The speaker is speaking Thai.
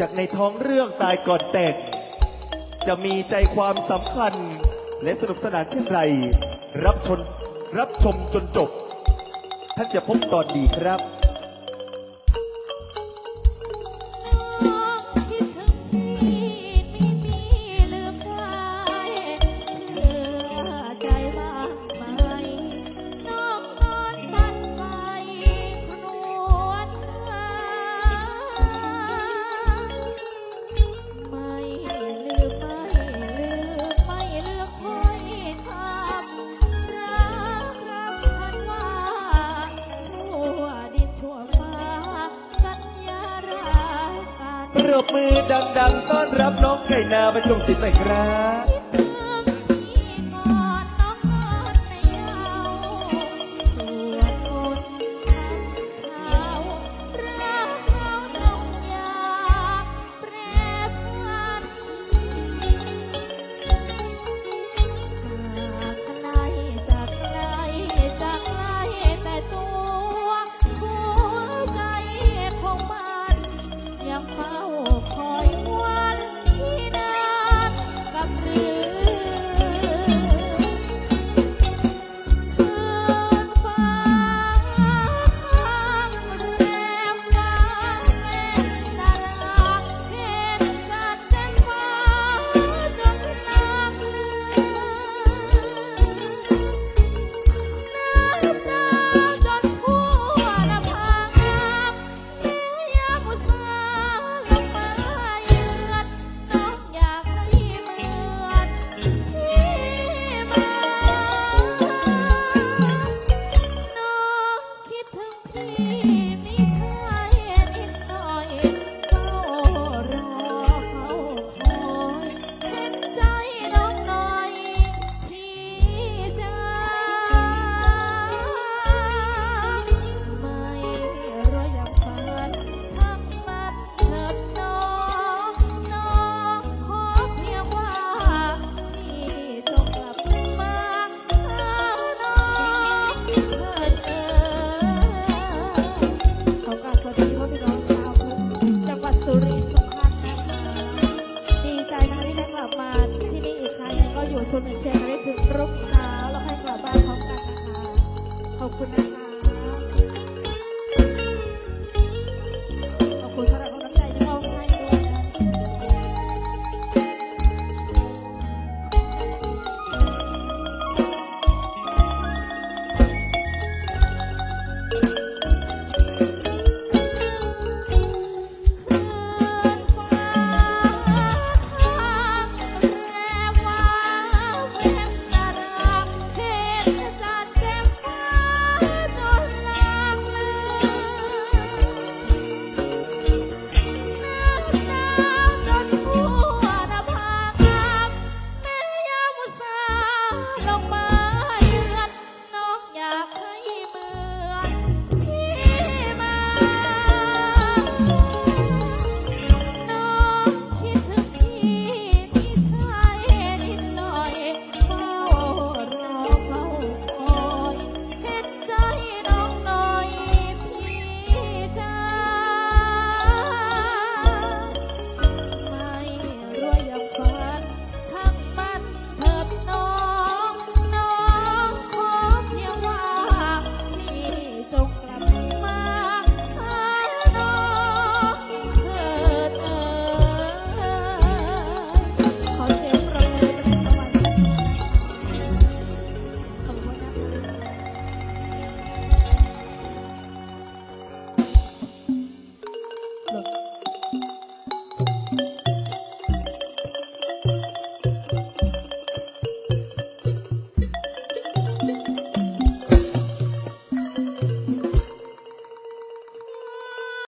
จากในท้องเรื่องตายก่อนแต่งจะมีใจความสำคัญ และสนุกสนานเช่นไร รับชมรับชมจนจบ ท่านจะพบตอนดีครับ รบมือดังๆต้อนรับน้องไก่นาไปจงสิลป์ครับ Thank you. 好อบ derramar.